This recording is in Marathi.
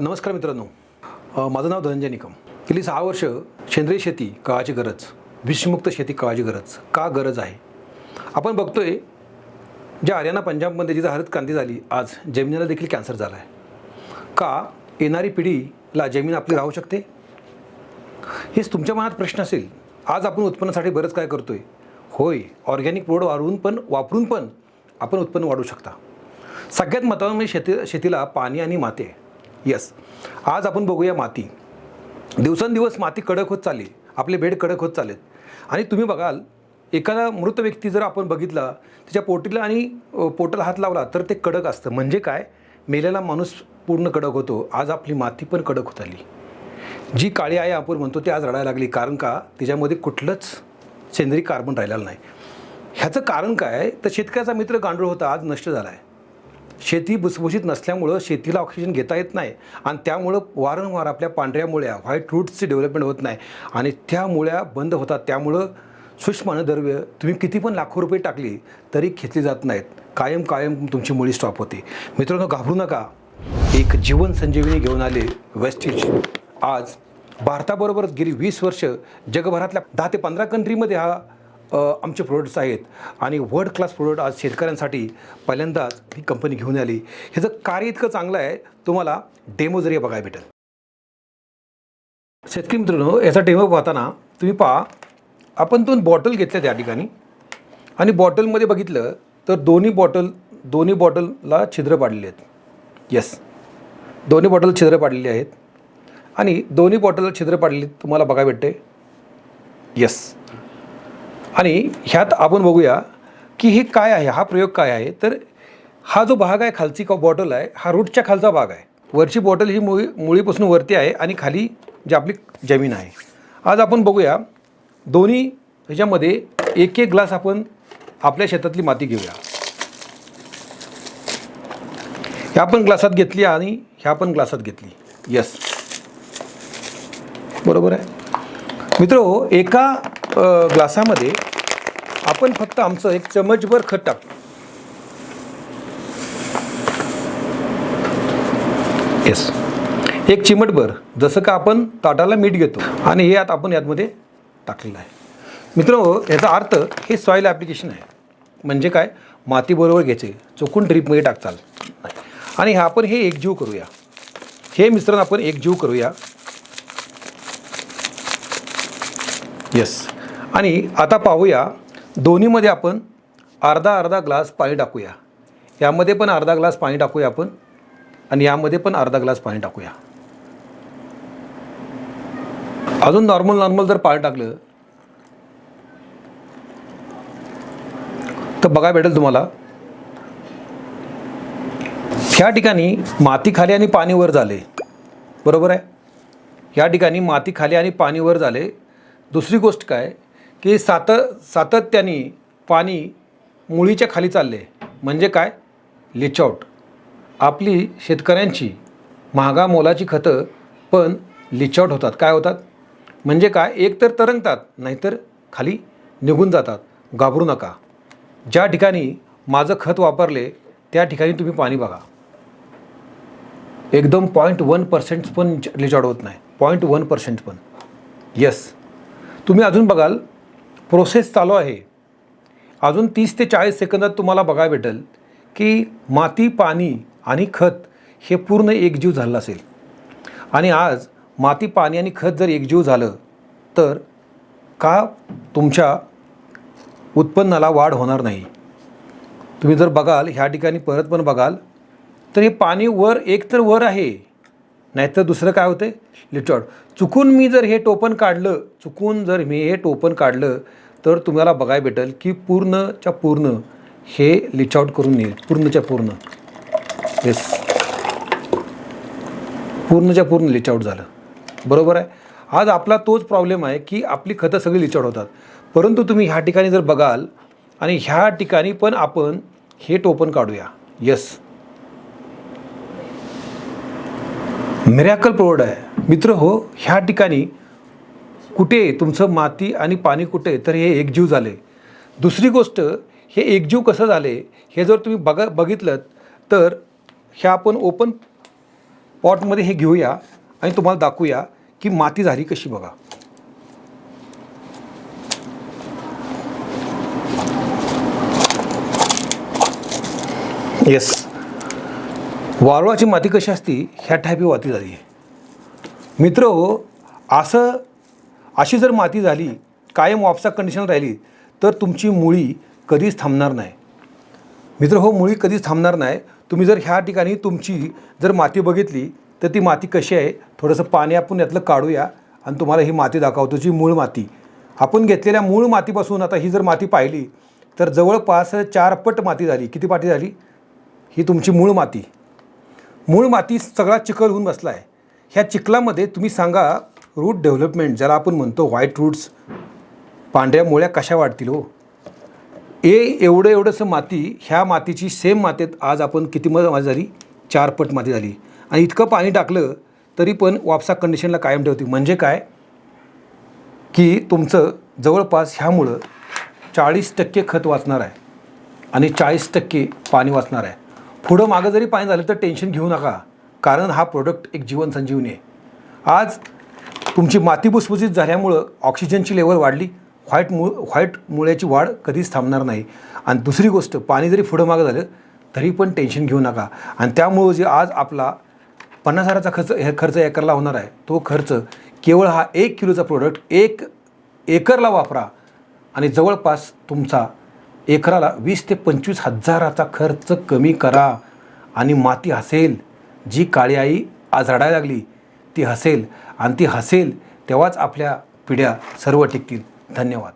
नमस्कार मित्रांनो. माझं नाव धनंजय निकम. गेली सहा वर्ष सेंद्रिय शेती काळाची गरज विषमुक्त शेती काळाची गरज का गरज आहे? आपण बघतोय ज्या हरियाणा पंजाबमध्ये जिथं हरित क्रांती झाली आज जमिनीला देखील कॅन्सर झाला आहे का येणारी पिढीला जमीन आपली राहू शकते? हेच तुमच्या मनात प्रश्न असेल. आज आपण उत्पन्नासाठी बरंच काय करतोय. होय ऑर्गॅनिक प्रोड वाढवून पण वापरून पण आपण उत्पन्न वाढवू शकता. सगळ्यात महत्त्वाचं म्हणजे शेती शेतीला पाणी आणि माती आहे. येस आज आपण बघूया माती. दिवसेंदिवस माती कडक होत चालली आपले बेड कडक होत चालेल आणि तुम्ही बघाल एखादा मृत व्यक्ती जर आपण बघितला त्याच्या पोटीला आणि पोटाला हात लावला तर ते कडक असतं. म्हणजे काय? मेलेला माणूस पूर्ण कडक होतो. आज आपली माती पण कडक होत आली. जी काळी आहे आपण म्हणतो ती आज रडायला लागली. कारण का? तिच्यामध्ये कुठलंच सेंद्रिय कार्बन राहिलेलं नाही. ह्याचं कारण काय? तर शेतकऱ्याचा मित्र गांडूळ होता. आज नष्ट झाला आहे शेती भुसभुशीत नसल्यामुळं शेतीला ऑक्सिजन घेता येत नाही. आणि त्यामुळं वारंवार आपल्या पांढऱ्या मुळ्या व्हाईट रूट्सची डेव्हलपमेंट होत नाही. आणि त्या मुळ्या बंद होतात. त्यामुळं सूक्ष्म अन्नद्रव्य तुम्ही किती पण लाखो रुपये टाकली तरी घेतली जात नाहीत. कायम कायम तुमची मुळी स्टॉप होते. मित्रांनो घाबरू नका. एक जीवन संजीवनी घेऊन आले वेस्टेज आज भारताबरोबरच गेली वीस वर्ष जगभरातल्या दहा ते पंधरा कंट्रीमध्ये हा आमचे प्रोडक्ट्स आहेत. आणि वर्ल्ड क्लास प्रोडक्ट आज शेतकऱ्यांसाठी पहिल्यांदाच ही कंपनी घेऊन आली. ह्याचं कार्य इतकं चांगलं आहे तुम्हाला डेमो जरी बघायला भेटेल. शेतकरी मित्रांनो याचा डेमो पाहताना तुम्ही पहा आपण दोन बॉटल घेतल्या त्या ठिकाणी. आणि बॉटलमध्ये बघितलं तर दोन्ही बॉटल दोन्ही बॉटलला छिद्र पाडलेले आहेत. येस दोन्ही बॉटल छिद्र पाडलेली आहेत. आणि दोन्ही बॉटलला छिद्र पाडलेली तुम्हाला बघायला भेटते. येस आणि ह्यात आपण बघूया की हे काय आहे हा प्रयोग काय आहे. तर हा जो भाग आहे खालची का बॉटल आहे हा रूटच्या खालचा भाग आहे. वरची बॉटल ही मुळी मुळीपासून वरती आहे आणि खाली जी आपली जमीन आहे. आज आपण बघूया दोन्ही ह्याच्यामध्ये एक एक ग्लास आपण आपल्या शेतातली माती घेऊया. ह्या पण ग्लासात घेतली आणि ह्या पण ग्लासात घेतली. यस बरोबर आहे? मित्र एका ग्लासामध्ये आपण फक्त आमचं एक चमचभर खत टाकतो येस एक चिमटभर जसं का आपण ताटाला मीठ घेतो. आणि हे आता आपण यातमध्ये टाकलेलं आहे. मित्र याचा अर्थ हे सॉईल ॲप्लिकेशन आहे. म्हणजे काय? मातीबरोबर घ्यायचे. चुकून ड्रीपमध्ये टाकचाल आणि हा आपण हे एकजीव करूया. हे मिश्रण आपण एकजीव करूया. येस आणि आता पाहूया दोन्हीमध्ये आपण अर्धा अर्धा ग्लास पाणी टाकूया. यामध्ये पण अर्धा ग्लास पाणी टाकूया आपण आणि यामध्ये पण अर्धा ग्लास पाणी टाकूया. अजून नॉर्मल नॉर्मल जर पाणी टाकलं तर बघा भेटेल तुम्हाला. ह्या ठिकाणी माती खाली आणि पाणी वर झाले. बरोबर आहे? या ठिकाणी माती खाली आणि पाणी वर झाले. दुसरी गोष्ट काय? की सात सातत्याने पाणी मुळीच्या खाली चालले. म्हणजे काय? लिचआउट आपली शेतकऱ्यांची महागा मोलाची खतं पण लिचआउट होतात. काय होतात? म्हणजे काय? एक तर तरंगतात नाहीतर खाली निघून जातात. घाबरू नका. ज्या ठिकाणी माझं खत वापरले त्या ठिकाणी तुम्ही पाणी बघा. एकदम पॉईंट वन पर्सेंट पण लिचआउट होत नाही. पॉईंट वन पर्सेंट पण. येस तुम्ही अजून बघाल प्रोसेस चालू आहे. अजून तीस ते चाळीस सेकंदात तुम्हाला बघायला भेटेल की माती पाणी आणि खत हे पूर्ण एकजीव झालं असेल. आणि आज माती पाणी आणि खत जर एकजीव झालं तर का तुमच्या उत्पन्नाला वाढ होणार नाही? तुम्ही जर बघाल ह्या ठिकाणी परत पण बघाल तर हे पाणी वर एक तर वर आहे. नाहीतर दुसरं काय होतं लिचॉट चुकून मी जर हे टोपण काढलं चुकून जर मी हे टोपण काढलं तर तुम्हाला बघायला भेटेल की पूर्णच्या पूर्ण हे लिचआउट करून येईल पूर्णच्या पूर्ण. येस पूर्णच्या पूर्ण लिचआउट झालं. बरोबर आहे? आज आपला तोच प्रॉब्लेम आहे की आपली खतं सगळी लिचआउट होतात. परंतु तुम्ही ह्या ठिकाणी जर बघाल आणि ह्या ठिकाणी पण आपण हे टोपण काढूया. यस मिरॅकल प्रोड आहे. मित्र हो ह्या ठिकाणी कुठे तुमचं माती आणि पाणी कुठे? तर हे एकजीव झाले. दुसरी गोष्ट हे एकजीव कसं झाले? हे जर तुम्ही बघा बघितलं तर ह्या आपण ओपन पॉटमध्ये हे घेऊया आणि तुम्हाला दाखवूया की माती झाली कशी बघा. येस वारुळाची माती कशी असती ह्या टाईपी माती झाली. मित्र हो असं अशी जर माती झाली कायम वापसा कंडिशन राहिली तर तुमची मुळी कधीच थांबणार नाही. मित्र हो मुळी कधीच थांबणार नाही. तुम्ही जर ह्या ठिकाणी तुमची जर माती बघितली तर ती माती कशी आहे थोडंसं पाणी आपण यातलं काढूया आणि तुम्हाला ही माती दाखवतो जी मूळ माती. आपण घेतलेल्या मूळ मातीपासून आता ही जर माती पाहिली तर जवळपास चार पट माती झाली. किती पाटी झाली? ही तुमची मूळ माती. मूळ माती सगळा चिखल होऊन बसला आहे. ह्या चिखलामध्ये तुम्ही सांगा रूट डेव्हलपमेंट ज्याला आपण म्हणतो व्हाईट रूट्स पांढऱ्या मुळ्या कशा वाढतील हो? ए एवढं एवढंसं माती ह्या मातीची सेम मातीत आज आपण किती मग झाली? चार पट माती झाली. आणि इतकं पाणी टाकलं तरी पण वापसा कंडिशनला कायम ठेवते म्हणजे काय? की तुमचं जवळपास ह्यामुळं चाळीस टक्के खत वाचणार आहे. आणि चाळीस टक्के पाणी वाचणार आहे. पुढं मागं जरी पाणी झालं तर टेन्शन घेऊ नका. कारण हा प्रोडक्ट एक जीवन संजीवनी आहे. आज तुमची माती भुसभुसीत झाल्यामुळं ऑक्सिजनची लेवल वाढली. व्हाईट मु व्हाईट मुळ्याची वाढ कधीच थांबणार नाही. आणि दुसरी गोष्ट पाणी जरी पुढं मागं झालं तरी पण टेन्शन घेऊ नका. आणि त्यामुळं जे आज आपला पन्नास हजाराचा खर्च हे खर्च एकरला होणार आहे तो खर्च केवळ हा एक किलोचा प्रोडक्ट एक एकरला वापरा. आणि जवळपास तुमचा एकराला वीस ते पंचवीस हजाराचा खर्च कमी करा आणि माती हसेल. जी काळी आई आज रडायला लागली ती हसेल. आणि ती हसेल तेव्हाच आपल्या पिढ्या सर्व टिकतील. धन्यवाद.